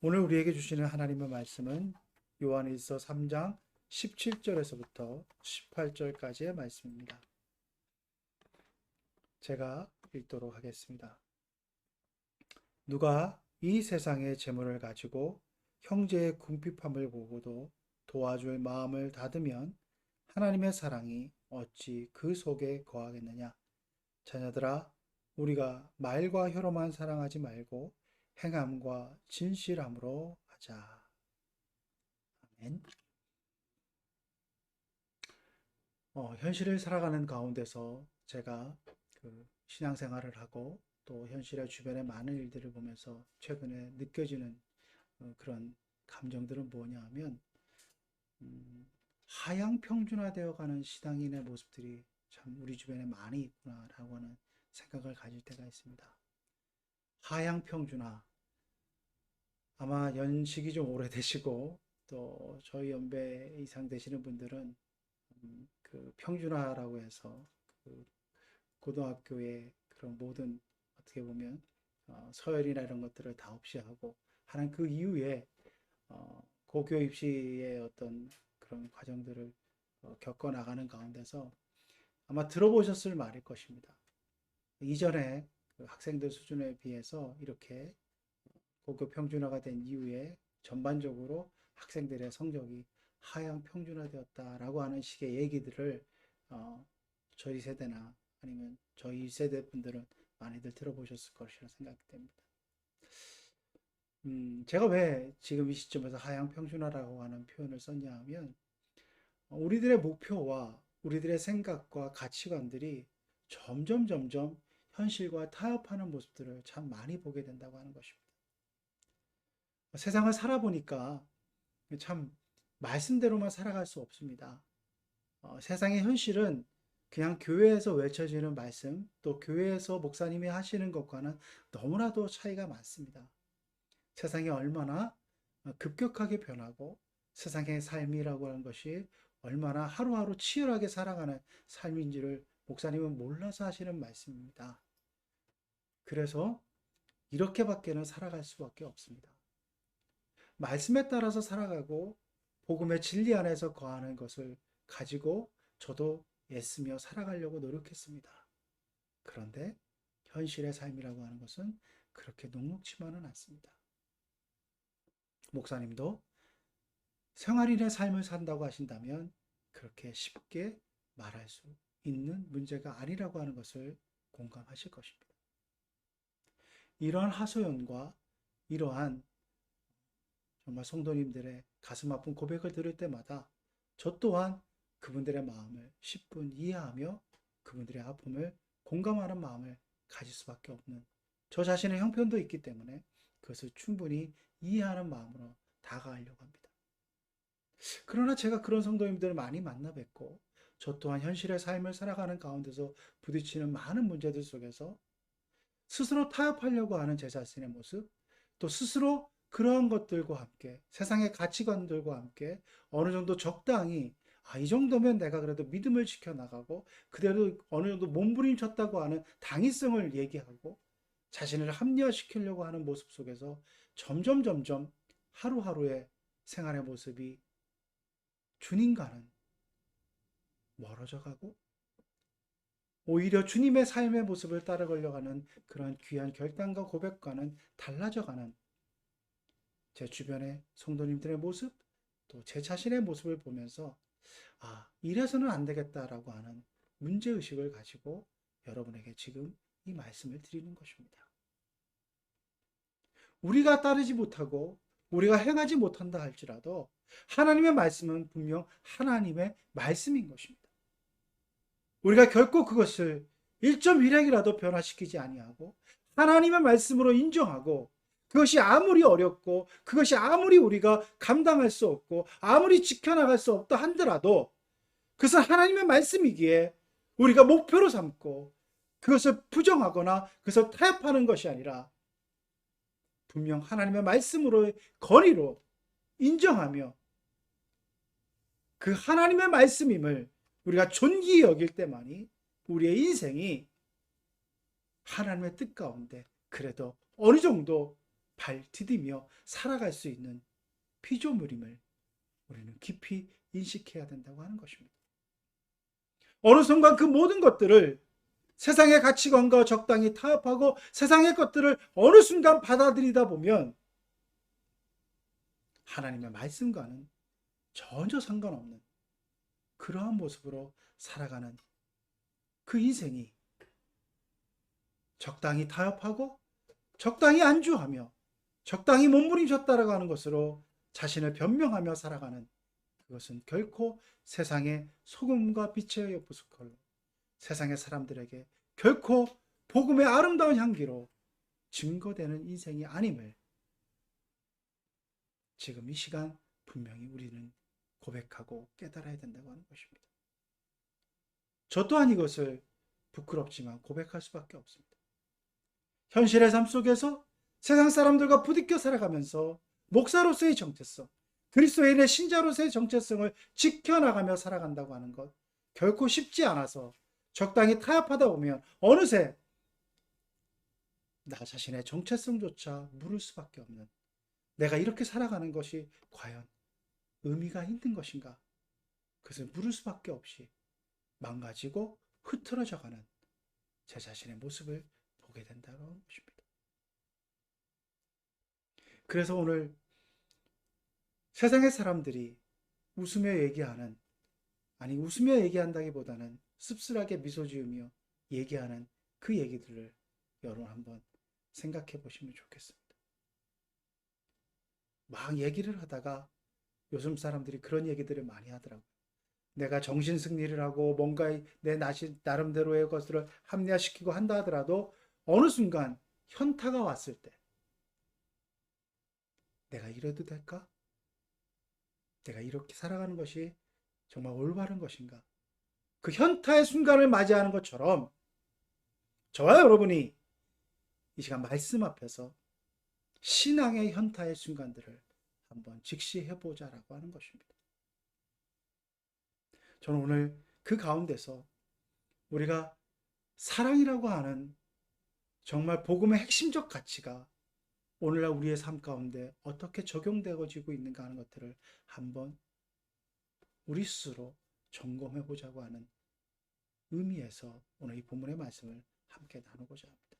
오늘 우리에게 주시는 하나님의 말씀은 요한일서 3장 17절에서부터 18절까지의 말씀입니다. 제가 읽도록 하겠습니다. 누가 이 세상의 재물을 가지고 형제의 궁핍함을 보고도 도와줄 마음을 닫으면 하나님의 사랑이 어찌 그 속에 거하겠느냐? 자녀들아, 우리가 말과 혀로만 사랑하지 말고 행함과 진실함으로 하자. 아멘. 어, 현실을 살아가는 가운데서 제가 그 신앙생활을 하고 또 현실의 주변의 많은 일들을 보면서 최근에 느껴지는 어, 그런 감정들은 뭐냐 하면 음, 하향 평준화되어 가는 시당인의 모습들이 참 우리 주변에 많이 있구나라고 하는 생각을 가질 때가 있습니다. 하향 평준화. 아마 연식이 좀 오래되시고 또 저희 연배 이상 되시는 분들은 음, 그 평준화라고 해서 그 고등학교의 그런 모든 어떻게 보면 어, 서열이나 이런 것들을 다 없이 하고 하는 그 이후에 어, 고교 입시의 어떤 그런 과정들을 어, 겪어 나가는 가운데서 아마 들어보셨을 말일 것입니다. 이전에 그 학생들 수준에 비해서 이렇게 고교 평준화가 된 이후에 전반적으로 학생들의 성적이 하향 평준화되었다라고 하는 식의 얘기들을 어, 저희 세대나 아니면 저희 세대 분들은 많이들 들어보셨을 것이라 생각이 됩니다. 음, 제가 왜 지금 이 시점에서 하향 평준화라고 하는 표현을 썼냐 하면 어, 우리들의 목표와 우리들의 생각과 가치관들이 점점 점점 현실과 타협하는 모습들을 참 많이 보게 된다고 하는 것입니다. 세상을 살아보니까 참 말씀대로만 살아갈 수 없습니다. 어, 세상의 현실은 그냥 교회에서 외쳐지는 말씀, 또 교회에서 목사님이 하시는 것과는 너무나도 차이가 많습니다. 세상이 얼마나 급격하게 변하고 세상의 삶이라고 하는 것이 얼마나 하루하루 치열하게 살아가는 삶인지를 목사님은 몰라서 하시는 말씀입니다. 그래서 이렇게밖에는 살아갈 수밖에 없습니다. 말씀에 따라서 살아가고 복음의 진리 안에서 거하는 것을 가지고 저도 애쓰며 살아가려고 노력했습니다. 그런데 현실의 삶이라고 하는 것은 그렇게 녹록치만은 않습니다. 목사님도 생활인의 삶을 산다고 하신다면 그렇게 쉽게 말할 수 있는 문제가 아니라고 하는 것을 공감하실 것입니다. 이러한 하소연과 이러한 정말 성도님들의 가슴 아픈 고백을 들을 때마다 저 또한 그분들의 마음을 10분 이해하며 그분들의 아픔을 공감하는 마음을 가질 수밖에 없는 저 자신의 형편도 있기 때문에 그것을 충분히 이해하는 마음으로 다가가려고 합니다. 그러나 제가 그런 성도님들을 많이 만나 뵙고 저 또한 현실의 삶을 살아가는 가운데서 부딪히는 많은 문제들 속에서 스스로 타협하려고 하는 제 자신의 모습, 또 스스로 그러한 것들과 함께 세상의 가치관들과 함께 어느 정도 적당히 아, 이 정도면 내가 그래도 믿음을 지켜나가고 그대로 어느 정도 몸부림쳤다고 하는 당위성을 얘기하고 자신을 합리화시키려고 하는 모습 속에서 점점 점점 하루하루의 생활의 모습이 주님과는 멀어져 가고 오히려 주님의 삶의 모습을 따라가려고 는 그런 귀한 결단과 고백과는 달라져 가는 제 주변의 성도님들의 모습, 또 제 자신의 모습을 보면서 아, 이래서는 안 되겠다라고 하는 문제 의식을 가지고 여러분에게 지금 이 말씀을 드리는 것입니다. 우리가 따르지 못하고 우리가 행하지 못한다 할지라도 하나님의 말씀은 분명 하나님의 말씀인 것입니다. 우리가 결코 그것을 1.1핵이라도 변화시키지 아니하고 하나님의 말씀으로 인정하고 그것이 아무리 어렵고 그것이 아무리 우리가 감당할 수 없고 아무리 지켜나갈 수 없다 한더라도 그것은 하나님의 말씀이기에 우리가 목표로 삼고 그것을 부정하거나 그것을 타협하는 것이 아니라 분명 하나님의 말씀으로의 거리로 인정하며 그 하나님의 말씀임을 우리가 존귀히 여길 때만이 우리의 인생이 하나님의 뜻 가운데 그래도 어느 정도 발 디디며 살아갈 수 있는 피조물임을 우리는 깊이 인식해야 된다고 하는 것입니다. 어느 순간 그 모든 것들을 세상의 가치관과 적당히 타협하고 세상의 것들을 어느 순간 받아들이다 보면 하나님의 말씀과는 전혀 상관없는 그러한 모습으로 살아가는 그 인생이 적당히 타협하고 적당히 안주하며 적당히 몸부림쳤다라고 하는 것으로 자신을 변명하며 살아가는 그것은 결코 세상의 소금과 빛의 부스컬로 세상의 사람들에게 결코 복음의 아름다운 향기로 증거되는 인생이 아님을 지금 이 시간 분명히 우리는 고백하고 깨달아야 된다고 하는 것입니다. 저 또한 이것을 부끄럽지만 고백할 수밖에 없습니다. 현실의 삶 속에서 세상 사람들과 부딪혀 살아가면서 목사로서의 정체성, 그리스도인의 신자로서의 정체성을 지켜나가며 살아간다고 하는 것 결코 쉽지 않아서 적당히 타협하다 보면 어느새 나 자신의 정체성조차 물을 수밖에 없는 내가 이렇게 살아가는 것이 과연 의미가 있는 것인가? 그것을 물을 수밖에 없이 망가지고 흐트러져 가는 제 자신의 모습을 보게 된다는 것입니다. 그래서 오늘 세상의 사람들이 웃으며 얘기하는 아니 웃으며 얘기한다기보다는 씁쓸하게 미소 지으며 얘기하는 그 얘기들을 여러분 한번 생각해 보시면 좋겠습니다. 막 얘기를 하다가 요즘 사람들이 그런 얘기들을 많이 하더라고요. 내가 정신 승리를 하고 뭔가 내 나름대로의 것들을 합리화시키고 한다 하더라도 어느 순간 현타가 왔을 때 내가 이래도 될까? 내가 이렇게 살아가는 것이 정말 올바른 것인가? 그 현타의 순간을 맞이하는 것처럼 저와 여러분이 이 시간 말씀 앞에서 신앙의 현타의 순간들을 한번 직시해 보자라고 하는 것입니다. 저는 오늘 그 가운데서 우리가 사랑이라고 하는 정말 복음의 핵심적 가치가 오늘날 우리의 삶 가운데 어떻게 적용되어지고 있는가 하는 것들을 한번 우리 스스로 점검해 보자고 하는 의미에서 오늘 이 본문의 말씀을 함께 나누고자 합니다.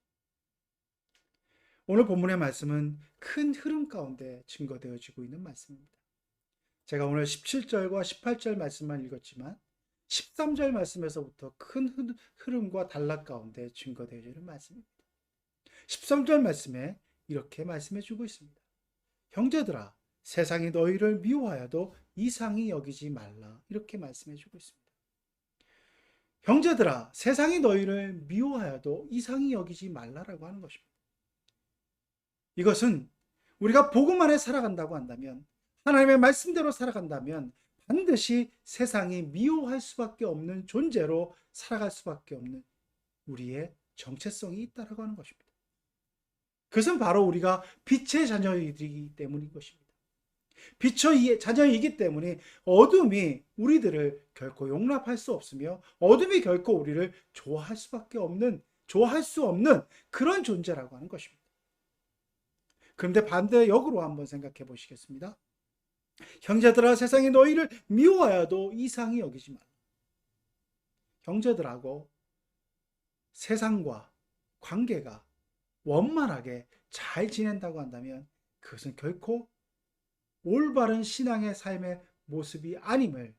오늘 본문의 말씀은 큰 흐름 가운데 증거되어지고 있는 말씀입니다. 제가 오늘 17절과 18절 말씀만 읽었지만 13절 말씀에서부터 큰 흐름과 단락 가운데 증거되어지는 말씀입니다. 13절 말씀에 이렇게 말씀해 주고 있습니다. 형제들아 세상이 너희를 미워하여도 이상히 여기지 말라 이렇게 말씀해 주고 있습니다. 형제들아 세상이 너희를 미워하여도 이상히 여기지 말라라고 하는 것입니다. 이것은 우리가 복음 안에 살아간다고 한다면 하나님의 말씀대로 살아간다면 반드시 세상이 미워할 수밖에 없는 존재로 살아갈 수밖에 없는 우리의 정체성이 있다라고 하는 것입니다. 그것은 바로 우리가 빛의 자녀이기 때문인 것입니다. 빛의 자녀이기 때문에 어둠이 우리들을 결코 용납할 수 없으며 어둠이 결코 우리를 좋아할 수밖에 없는 좋아할 수 없는 그런 존재라고 하는 것입니다. 그런데 반대 역으로 한번 생각해 보시겠습니다. 형제들아 세상이 너희를 미워하여도 이상히 여기지 마. 형제들하고 세상과 관계가 원만하게 잘 지낸다고 한다면 그것은 결코 올바른 신앙의 삶의 모습이 아님을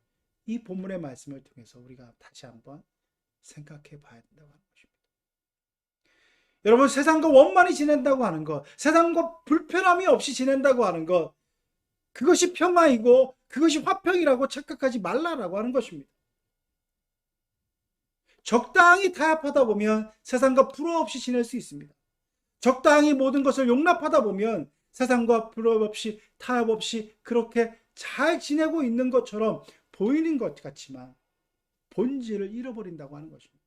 이 본문의 말씀을 통해서 우리가 다시 한번 생각해 봐야 된다고 것입니다. 여러분 세상과 원만히 지낸다고 하는 것, 세상과 불편함이 없이 지낸다고 하는 것, 그것이 평화이고 그것이 화평이라고 착각하지 말라라고 하는 것입니다. 적당히 타협하다 보면 세상과 불화 없이 지낼 수 있습니다. 적당히 모든 것을 용납하다 보면 세상과 불화 없이 타협 없이 그렇게 잘 지내고 있는 것처럼 보이는 것 같지만 본질을 잃어버린다고 하는 것입니다.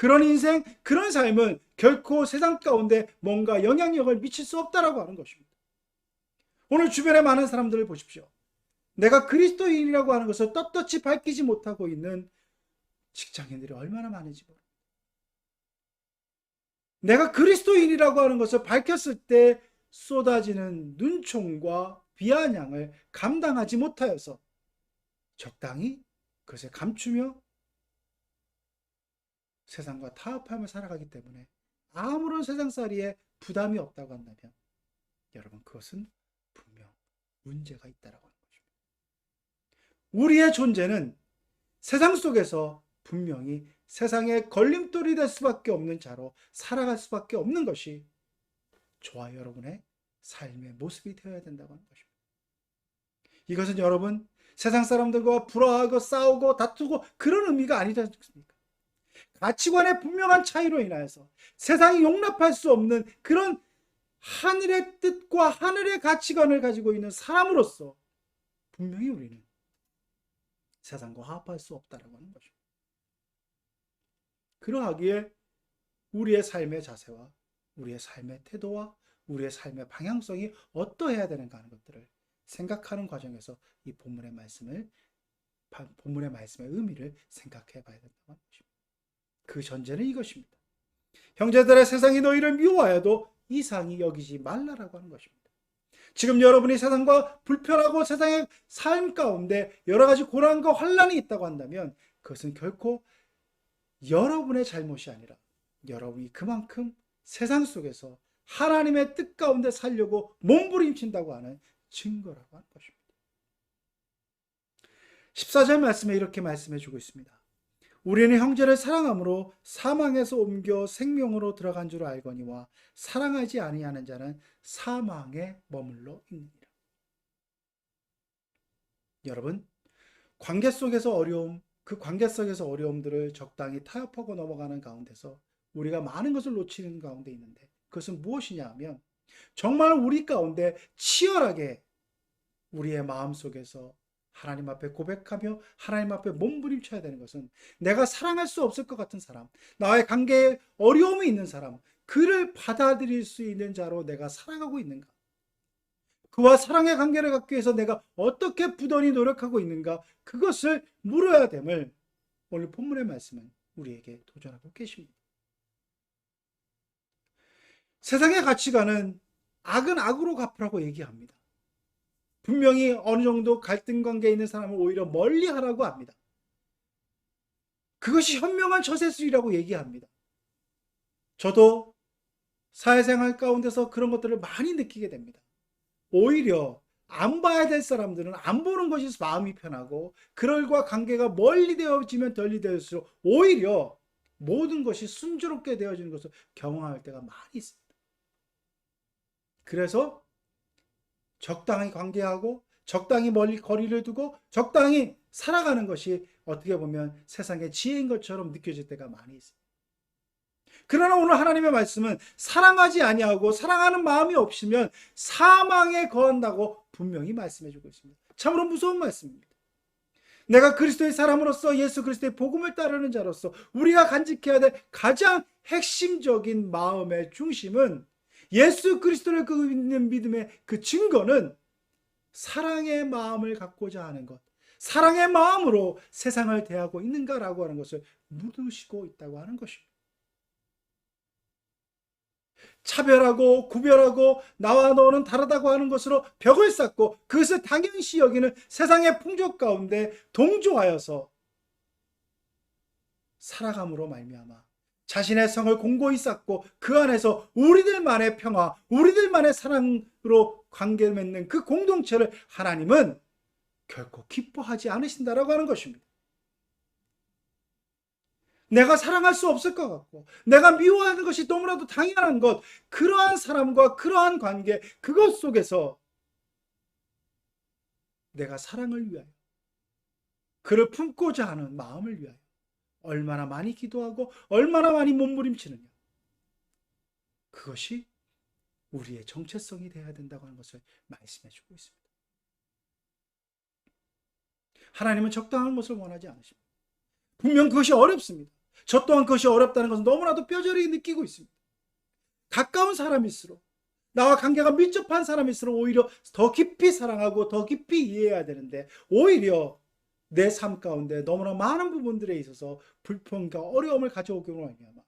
그런 인생, 그런 삶은 결코 세상 가운데 뭔가 영향력을 미칠 수 없다라고 하는 것입니다. 오늘 주변에 많은 사람들을 보십시오. 내가 그리스도인이라고 하는 것을 떳떳이 밝히지 못하고 있는 직장인들이 얼마나 많은지 모릅니다. 내가 그리스도인이라고 하는 것을 밝혔을 때 쏟아지는 눈총과 비아냥을 감당하지 못하여서 적당히 그것을 감추며 세상과 타협하며 살아가기 때문에 아무런 세상살이에 부담이 없다고 한다면 여러분 그것은 분명 문제가 있다라고 하는 것입니다. 우리의 존재는 세상 속에서 분명히 세상에 걸림돌이 될 수밖에 없는 자로 살아갈 수밖에 없는 것이 저와 여러분의 삶의 모습이 되어야 된다고 하는 것입니다. 이것은 여러분 세상 사람들과 불화하고 싸우고 다투고 그런 의미가 아니지 않습니까? 가치관의 분명한 차이로 인하여서 세상이 용납할 수 없는 그런 하늘의 뜻과 하늘의 가치관을 가지고 있는 사람으로서 분명히 우리는 세상과 화합할 수 없다라고 하는 것입니다. 그러하기에 우리의 삶의 자세와 우리의 삶의 태도와 우리의 삶의 방향성이 어떠해야 되는가 하는 것들을 생각하는 과정에서 이 본문의 말씀을 본문의 말씀의 의미를 생각해 봐야 된다고 하는 것입니다. 그 전제는 이것입니다. 형제들의 세상이 너희를 미워하여도 이상히 여기지 말라라고 하는 것입니다. 지금 여러분이 세상과 불편하고 세상의 삶 가운데 여러 가지 고난과 환란이 있다고 한다면 그것은 결코 여러분의 잘못이 아니라 여러분이 그만큼 세상 속에서 하나님의 뜻 가운데 살려고 몸부림친다고 하는 증거라고 하는 것입니다. 14절 말씀에 이렇게 말씀해 주고 있습니다. 우리는 형제를 사랑함으로 사망에서 옮겨 생명으로 들어간 줄 알거니와 사랑하지 아니하는 자는 사망에 머물러 있느니라. 여러분, 관계 속에서 어려움, 그 관계 속에서 어려움들을 적당히 타협하고 넘어가는 가운데서 우리가 많은 것을 놓치는 가운데 있는데 그것은 무엇이냐 하면 정말 우리 가운데 치열하게 우리의 마음 속에서 하나님 앞에 고백하며 하나님 앞에 몸부림쳐야 되는 것은 내가 사랑할 수 없을 것 같은 사람, 나의 관계에 어려움이 있는 사람, 그를 받아들일 수 있는 자로 내가 살아가고 있는가? 그와 사랑의 관계를 갖기 위해서 내가 어떻게 부단히 노력하고 있는가? 그것을 물어야 됨을 오늘 본문의 말씀은 우리에게 도전하고 계십니다. 세상의 가치관은 악은 악으로 갚으라고 얘기합니다. 분명히 어느 정도 갈등 관계에 있는 사람을 오히려 멀리 하라고 합니다. 그것이 현명한 처세술이라고 얘기합니다. 저도 사회생활 가운데서 그런 것들을 많이 느끼게 됩니다. 오히려 안 봐야 될 사람들은 안 보는 것이 마음이 편하고 그럴과 관계가 멀리 되어지면 덜리 되어질수록 오히려 모든 것이 순조롭게 되어지는 것을 경험할 때가 많이 있습니다. 그래서 적당히 관계하고 적당히 멀리 거리를 두고 적당히 살아가는 것이 어떻게 보면 세상의 지혜인 것처럼 느껴질 때가 많이 있습니다. 그러나 오늘 하나님의 말씀은 사랑하지 아니하고 사랑하는 마음이 없으면 사망에 거한다고 분명히 말씀해 주고 있습니다. 참으로 무서운 말씀입니다. 내가 그리스도의 사람으로서 예수 그리스도의 복음을 따르는 자로서 우리가 간직해야 될 가장 핵심적인 마음의 중심은 예수 그리스도를 그 믿는 믿음의 그 증거는 사랑의 마음을 갖고자 하는 것, 사랑의 마음으로 세상을 대하고 있는가라고 하는 것을 묻으시고 있다고 하는 것입니다. 차별하고 구별하고 나와 너는 다르다고 하는 것으로 벽을 쌓고 그것을 당연시 여기는 세상의 풍족 가운데 동조하여서 살아감으로 말미암아 자신의 성을 공고히 쌓고 그 안에서 우리들만의 평화, 우리들만의 사랑으로 관계를 맺는 그 공동체를 하나님은 결코 기뻐하지 않으신다라고 하는 것입니다. 내가 사랑할 수 없을 것 같고, 내가 미워하는 것이 너무나도 당연한 것, 그러한 사람과 그러한 관계, 그것 속에서 내가 사랑을 위하여, 그를 품고자 하는 마음을 위하여, 얼마나 많이 기도하고, 얼마나 많이 몸부림치느냐. 그것이 우리의 정체성이 되어야 된다고 하는 것을 말씀해 주고 있습니다. 하나님은 적당한 것을 원하지 않으십니다. 분명 그것이 어렵습니다. 저 또한 그것이 어렵다는 것은 너무나도 뼈저리게 느끼고 있습니다. 가까운 사람일수록 나와 관계가 밀접한 사람일수록 오히려 더 깊이 사랑하고 더 깊이 이해해야 되는데 오히려 내 삶 가운데 너무나 많은 부분들에 있어서 불평과 어려움을 가져오기로 말미암아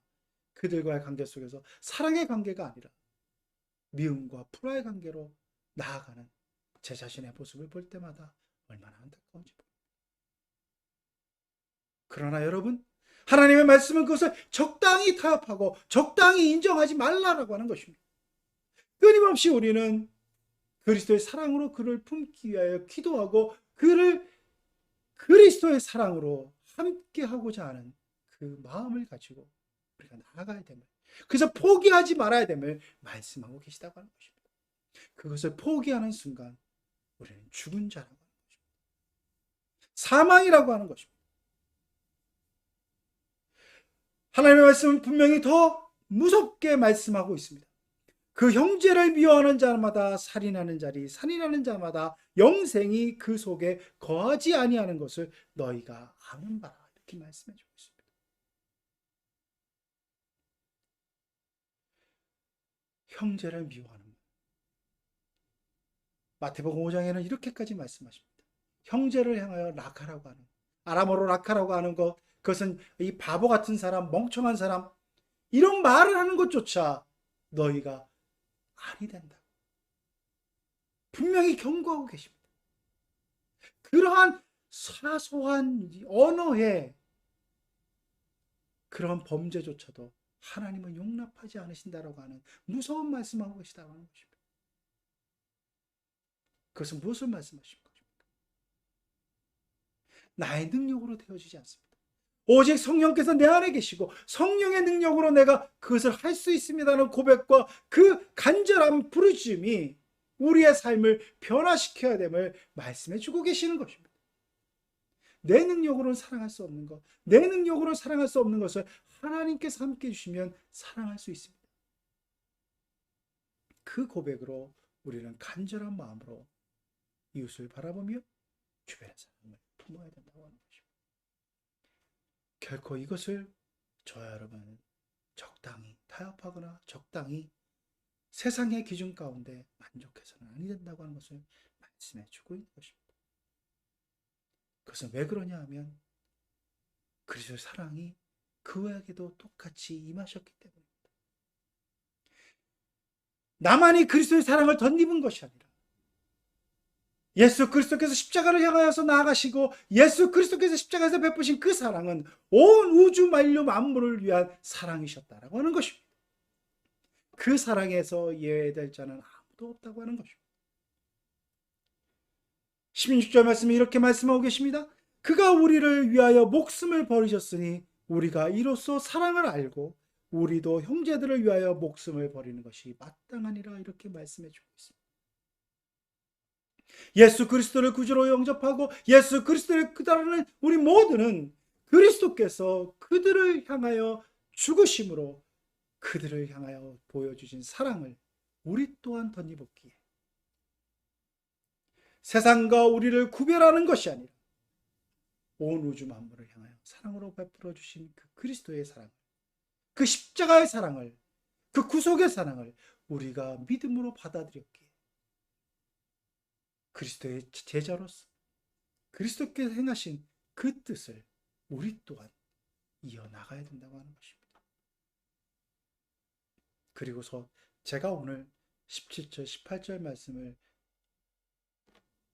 그들과의 관계 속에서 사랑의 관계가 아니라 미움과 불화의 관계로 나아가는 제 자신의 모습을 볼 때마다 얼마나 안타까운지. 그러나 여러분, 하나님의 말씀은 그것을 적당히 타협하고 적당히 인정하지 말라라고 하는 것입니다. 끊임없이 우리는 그리스도의 사랑으로 그를 품기 위하여 기도하고 그를 그리스도의 사랑으로 함께 하고자 하는 그 마음을 가지고 우리가 나아가야 됨을 그래서 포기하지 말아야 됨을 말씀하고 계시다고 하는 것입니다. 그것을 포기하는 순간 우리는 죽은 자라고 하는 것입니다. 사망이라고 하는 것입니다. 하나님의 말씀은 분명히 더 무섭게 말씀하고 있습니다. 그 형제를 미워하는 자마다 살인하는 자리, 살인하는 자마다 영생이 그 속에 거하지 아니하는 것을 너희가 아는 바라. 이렇게 말씀해 주고 있습니다. 형제를 미워하는 것. 마태복음 5장에는 이렇게까지 말씀하십니다. 형제를 향하여 락하라고 하는 아람어로 락하라고 하는 것 그것은 이 바보 같은 사람, 멍청한 사람 이런 말을 하는 것조차 너희가 아니 된다. 분명히 경고하고 계십니다. 그러한 사소한 언어의 그런 범죄조차도 하나님은 용납하지 않으신다라고 하는 무서운 말씀하고 계시다고 하는 것입니다. 그것은 무엇을 말씀하신 것입니까? 나의 능력으로 되어지지 않습니다. 오직 성령께서 내 안에 계시고 성령의 능력으로 내가 그것을 할 수 있습니다는 고백과 그 간절한 부르짖음이 우리의 삶을 변화시켜야 됨을 말씀해 주고 계시는 것입니다. 내 능력으로는 사랑할 수 없는 것, 내 능력으로 사랑할 수 없는 것을 하나님께서 함께 해주시면 사랑할 수 있습니다. 그 고백으로 우리는 간절한 마음으로 이웃을 바라보며 주변의 사람을 품어야 된다고 것입니다. 결코 이것을 저와 여러분은 적당히 타협하거나 적당히 세상의 기준 가운데 만족해서는 아니 된다고 하는 것을 말씀해 주고 있는 것입니다. 그것은 왜 그러냐 하면 그리스도의 사랑이 그에게도 똑같이 임하셨기 때문입니다. 나만이 그리스도의 사랑을 덧입은 것이 아니라 예수 그리스도께서 십자가를 향하여서 나아가시고 예수 그리스도께서 십자가에서 베푸신 그 사랑은 온 우주 만류 만물을 위한 사랑이셨다라고 하는 것입니다. 그 사랑에서 예외될 자는 아무도 없다고 하는 것입니다. 16절 말씀에 이렇게 말씀하고 계십니다. 그가 우리를 위하여 목숨을 버리셨으니 우리가 이로써 사랑을 알고 우리도 형제들을 위하여 목숨을 버리는 것이 마땅하니라 이렇게 말씀해 주고 있습니다. 예수 그리스도를 구주로 영접하고 예수 그리스도를 따르는 우리 모두는 그리스도께서 그들을 향하여 죽으심으로 그들을 향하여 보여주신 사랑을 우리 또한 덧입었기에. 세상과 우리를 구별하는 것이 아니라 온 우주 만물을 향하여 사랑으로 베풀어 주신 그 그리스도의 사랑, 그 십자가의 사랑을, 그 구속의 사랑을 우리가 믿음으로 받아들였기에 그리스도의 제자로서 그리스도께서 행하신 그 뜻을 우리 또한 이어나가야 된다고 하는 것입니다. 그리고서 제가 오늘 17절, 18절 말씀을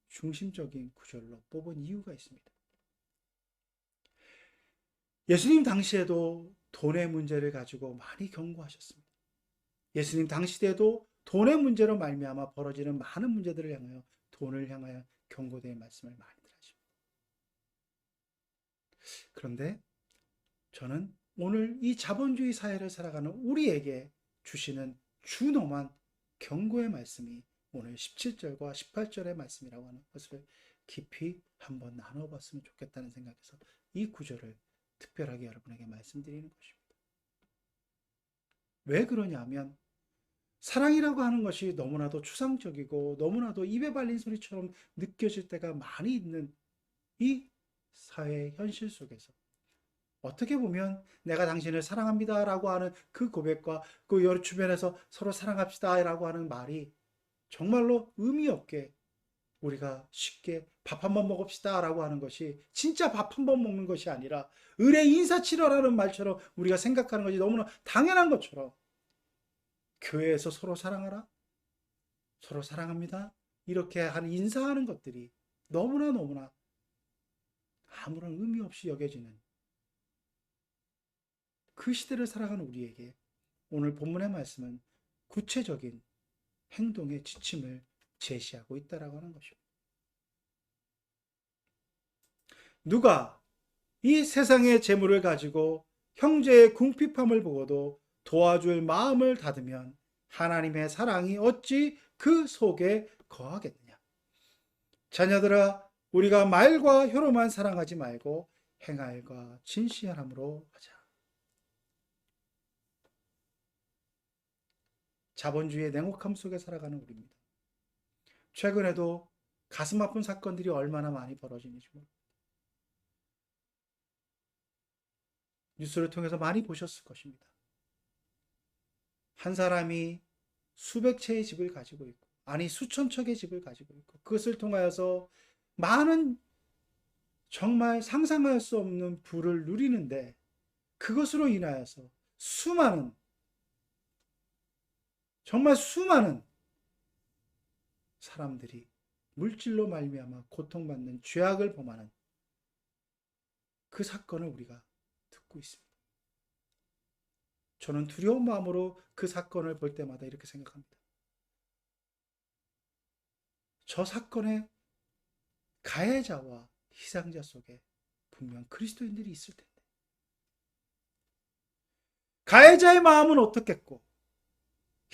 중심적인 구절로 뽑은 이유가 있습니다. 예수님 당시에도 돈의 문제를 가지고 많이 경고하셨습니다. 예수님 당시 때도 돈의 문제로 말미암아 벌어지는 많은 문제들을 향하여 돈을 향하여 경고된 말씀을 많이들 하십니다. 그런데 저는 오늘 이 자본주의 사회를 살아가는 우리에게 주시는 준엄한 경고의 말씀이 오늘 17절과 18절의 말씀이라고 하는 것을 깊이 한번 나눠봤으면 좋겠다는 생각에서 이 구절을 특별하게 여러분에게 말씀드리는 것입니다. 왜 그러냐면 사랑이라고 하는 것이 너무나도 추상적이고 너무나도 입에 발린 소리처럼 느껴질 때가 많이 있는 이 사회 현실 속에서 어떻게 보면 내가 당신을 사랑합니다 라고 하는 그 고백과 그 여러 주변에서 서로 사랑합시다 라고 하는 말이 정말로 의미 없게 우리가 쉽게 밥 한 번 먹읍시다 라고 하는 것이 진짜 밥 한 번 먹는 것이 아니라 의뢰 인사치료라는 말처럼 우리가 생각하는 것이 너무나 당연한 것처럼 교회에서 서로 사랑하라 서로 사랑합니다 이렇게 하는 인사하는 것들이 너무나 너무나 아무런 의미 없이 여겨지는 그 시대를 살아가는 우리에게 오늘 본문의 말씀은 구체적인 행동의 지침을 제시하고 있다라고 하는 것입니다. 누가 이 세상의 재물을 가지고 형제의 궁핍함을 보고도 도와줄 마음을 닫으면 하나님의 사랑이 어찌 그 속에 거하겠느냐. 자녀들아, 우리가 말과 혀로만 사랑하지 말고 행할과 진실함으로 하자. 자본주의의 냉혹함 속에 살아가는 우리입니다. 최근에도 가슴 아픈 사건들이 얼마나 많이 벌어지는지 모릅니다. 뉴스를 통해서 많이 보셨을 것입니다. 한 사람이 수백 채의 집을 가지고 있고, 아니 수천 척의 집을 가지고 있고, 그것을 통하여서 많은 정말 상상할 수 없는 부를 누리는데, 그것으로 인하여서 수많은, 정말 수많은 사람들이 물질로 말미암아 고통받는 죄악을 범하는 그 사건을 우리가 듣고 있습니다. 저는 두려운 마음으로 그 사건을 볼 때마다 이렇게 생각합니다. 저 사건의 가해자와 희생자 속에 분명 그리스도인들이 있을 텐데. 가해자의 마음은 어떻겠고,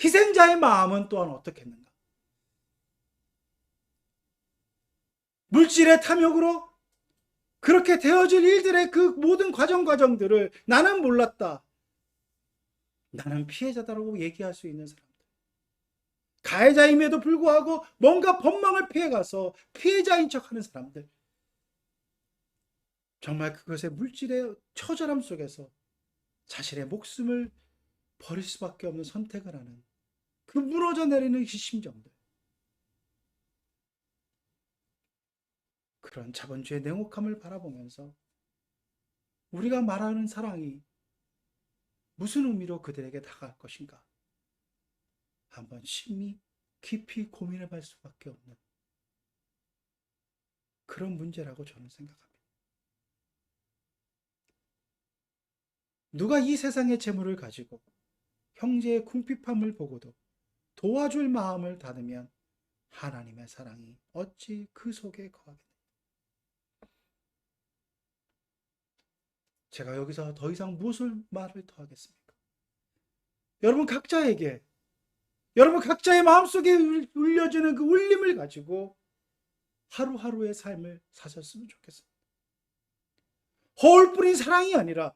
희생자의 마음은 또한 어떻겠는가? 물질의 탐욕으로 그렇게 되어질 일들의 그 모든 과정 과정들을 나는 몰랐다. 나는 피해자다라고 얘기할 수 있는 사람들. 가해자임에도 불구하고 뭔가 법망을 피해가서 피해자인 척 하는 사람들. 정말 그것의 물질의 처절함 속에서 자신의 목숨을 버릴 수밖에 없는 선택을 하는 그 무너져 내리는 이 심정들. 그런 자본주의 냉혹함을 바라보면서 우리가 말하는 사랑이 무슨 의미로 그들에게 다가갈 것인가? 한번 심히 깊이 고민해 볼 수밖에 없는 그런 문제라고 저는 생각합니다. 누가 이 세상의 재물을 가지고 형제의 궁핍함을 보고도 도와줄 마음을 닫으면 하나님의 사랑이 어찌 그 속에 거하겠느냐. 제가 여기서 더 이상 무엇을 말을 더 하겠습니까? 여러분 각자에게 여러분 각자의 마음속에 울려지는 그 울림을 가지고 하루하루의 삶을 사셨으면 좋겠습니다. 허울뿐인 사랑이 아니라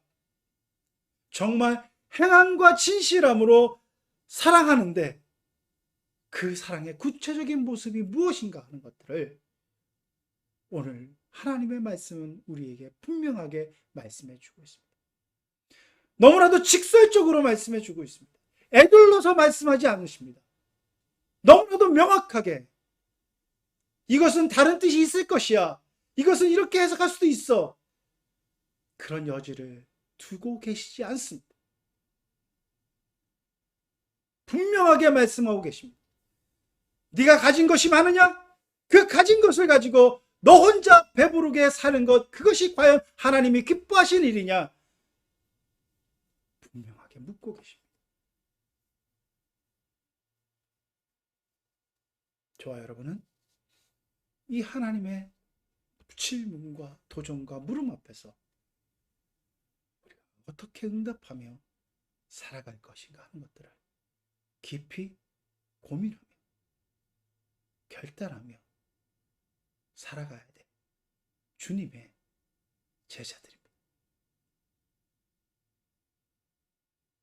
정말 행함과 진실함으로 사랑하는데 그 사랑의 구체적인 모습이 무엇인가 하는 것들을 오늘 하나님의 말씀은 우리에게 분명하게 말씀해 주고 있습니다. 너무나도 직설적으로 말씀해 주고 있습니다. 애둘러서 말씀하지 않으십니다. 너무나도 명확하게 이것은 다른 뜻이 있을 것이야. 이것은 이렇게 해석할 수도 있어. 그런 여지를 두고 계시지 않습니다. 분명하게 말씀하고 계십니다. 네가 가진 것이 많으냐? 그 가진 것을 가지고 너 혼자 배부르게 사는 것 그것이 과연 하나님이 기뻐하신 일이냐? 분명하게 묻고 계십니다. 저와 여러분은 이 하나님의 질문과 도전과 물음 앞에서 우리가 어떻게 응답하며 살아갈 것인가 하는 것들을 깊이 고민하며 결단하며 살아가야 돼. 주님의 제자들입니다.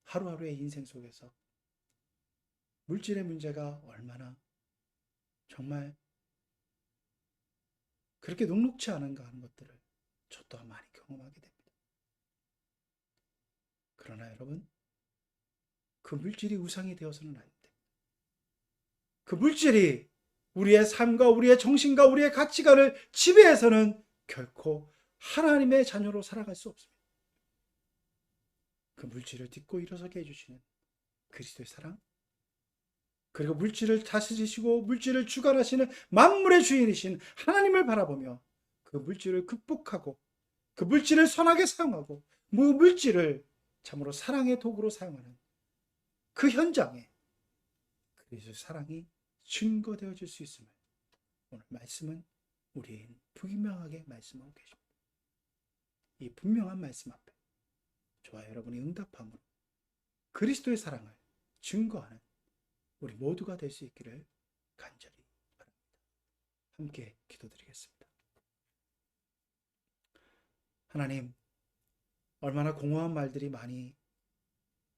하루하루의 인생 속에서 물질의 문제가 얼마나 정말 그렇게 녹록치 않은가 하는 것들을 저 또한 많이 경험하게 됩니다. 그러나 여러분, 그 물질이 우상이 되어서는 안 됩니다. 그 물질이 우리의 삶과 우리의 정신과 우리의 가치관을 지배해서는 결코 하나님의 자녀로 살아갈 수 없습니다. 그 물질을 딛고 일어서게 해주시는 그리스도의 사랑, 그리고 물질을 다스리시고 물질을 주관하시는 만물의 주인이신 하나님을 바라보며 그 물질을 극복하고 그 물질을 선하게 사용하고 그 물질을 참으로 사랑의 도구로 사용하는 그 현장에 그리스도의 사랑이 증거되어 질 수 있음을 오늘 말씀은 우리에게 분명하게 말씀하고 계십니다. 이 분명한 말씀 앞에 저와 여러분이 응답함으로 그리스도의 사랑을 증거하는 우리 모두가 될 수 있기를 간절히 바랍니다. 함께 기도드리겠습니다. 하나님, 얼마나 공허한 말들이 많이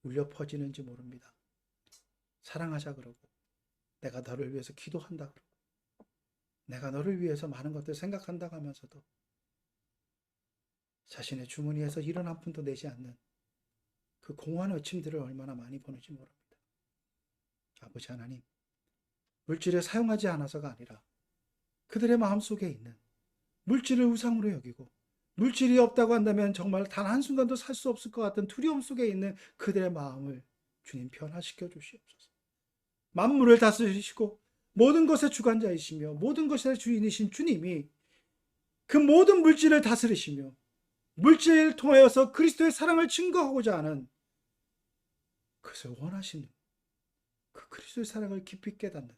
울려 퍼지는지 모릅니다. 사랑하자 그러고, 내가 너를 위해서 기도한다 내가 너를 위해서 많은 것들 생각한다 하면서도 자신의 주머니에서 이런 한 푼도 내지 않는 그 공허한 외침들을 얼마나 많이 보는지 모릅니다. 아버지 하나님, 물질을 사용하지 않아서가 아니라 그들의 마음 속에 있는 물질을 우상으로 여기고 물질이 없다고 한다면 정말 단 한순간도 살 수 없을 것 같은 두려움 속에 있는 그들의 마음을 주님 변화시켜 주시옵소서. 만물을 다스리시고 모든 것의 주관자이시며 모든 것의 주인이신 주님이 그 모든 물질을 다스리시며 물질을 통하여서 그리스도의 사랑을 증거하고자 하는 그것을 원하시는 그 그리스도의 사랑을 깊이 깨닫는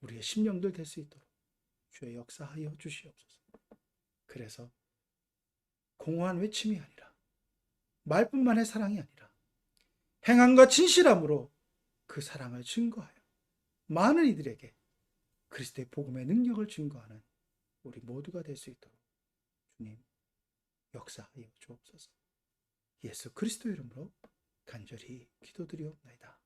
우리의 심령들 될 수 있도록 주의 역사하여 주시옵소서. 그래서 공허한 외침이 아니라 말뿐만의 사랑이 아니라 행함과 진실함으로 그 사랑을 증거하여 많은 이들에게 그리스도의 복음의 능력을 증거하는 우리 모두가 될 수 있도록 주님 역사하여 주옵소서. 예수 그리스도 이름으로 간절히 기도드리옵나이다.